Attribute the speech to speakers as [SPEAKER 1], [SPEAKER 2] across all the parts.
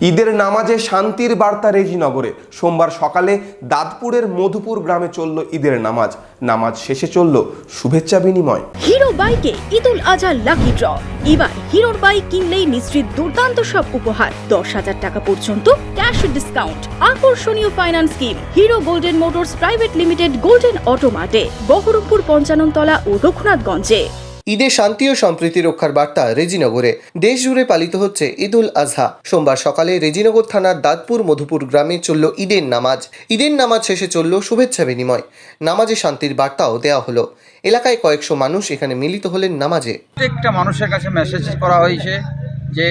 [SPEAKER 1] ঈদের নামাজে শান্তির বার্তা রেজিনগরে। সোমবার সকালে দাঁতপুরের মধুপুর গ্রামে চলল ঈদের নামাজ। নামাজ শেষে চলল শুভেচ্ছা বিনিময়।
[SPEAKER 2] হিরো বাইকে ঈদুল আজহার লাকি ড্র। এবার হিরোর বাইক কিনলেই নিশ্চিত দুর্দান্ত সব উপহার। দশ হাজার টাকা পর্যন্ত ক্যাশ ডিসকাউন্ট। আকর্ষণীয় finance scheme. Hero Golden Motors Private Limited Golden অটোমার্টে। Baharampur Panchanantala ও রঘুনাথগঞ্জে।
[SPEAKER 3] ঈদে শান্তি ও সম্প্রীতি রক্ষার বার্তা রেজিনগরে। দেশ জুড়ে পালিত হচ্ছে ঈদ উল আজহা। সোমবার সকালে রেজিনগর থানার দাঁতপুর মধুপুর গ্রামে চলল ঈদের নামাজ। ঈদের নামাজ শেষে চলল শুভেচ্ছা বিনিময়। নামাজে শান্তির বার্তাও দেওয়া হলো। এলাকায় কয়েকশো মানুষ এখানে মিলিত হলেন নামাজে।
[SPEAKER 4] প্রত্যেকটা মানুষের কাছে মেসেজ করা হয়েছে যে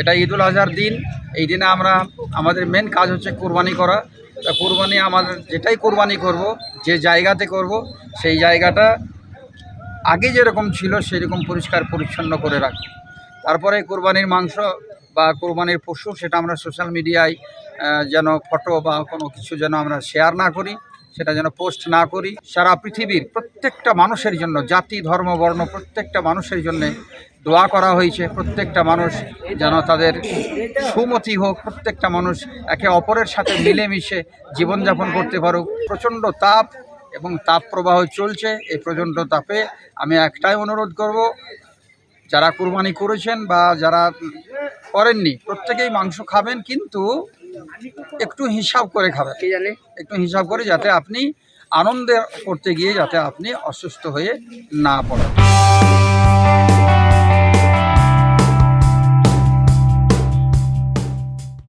[SPEAKER 4] এটা ঈদুল আজহার দিন। এই দিনে আমরা, আমাদের মেন কাজ হচ্ছে কোরবানি করা। কোরবানি আমাদের যেটাই কোরবানি করব, যে জায়গাতে করব, সেই জায়গাটা আগে যেরকম ছিল, সেরকম পরিষ্কার পরিচ্ছন্ন করে রাখব তারপরে কোরবানির মাংস বা কোরবানির পশু সেটা আমরা সোশ্যাল মিডিয়ায় যেন ফটো বা কোনো কিছু যেন আমরা শেয়ার না করি, সেটা যেন পোস্ট না করি। সারা পৃথিবীর প্রত্যেকটা মানুষের জন্য, জাতি, ধর্ম, বর্ণ প্রত্যেকটা মানুষের জন্য দোয়া করা হয়েছে। প্রত্যেকটা মানুষ যেন তাদের সুমতি হোক, প্রত্যেকটা মানুষ একে অপরের সাথে মিলেমিশে জীবনযাপন করতে পারুক। প্রচণ্ড তাপ এবং তাপ প্রবাহ চলছে এই প্রচণ্ড তাপে আমি একটাই অনুরোধ করব যারা কুরবানি করেছেন বা যারা করেননি প্রত্যেকেই মাংস খাবেন কিন্তু একটু হিসাব করে খাবেন। একটু হিসাব করে যাতে আপনি আনন্দে করতে গিয়ে যাতে আপনি অসুস্থ হয়ে না পড়েন।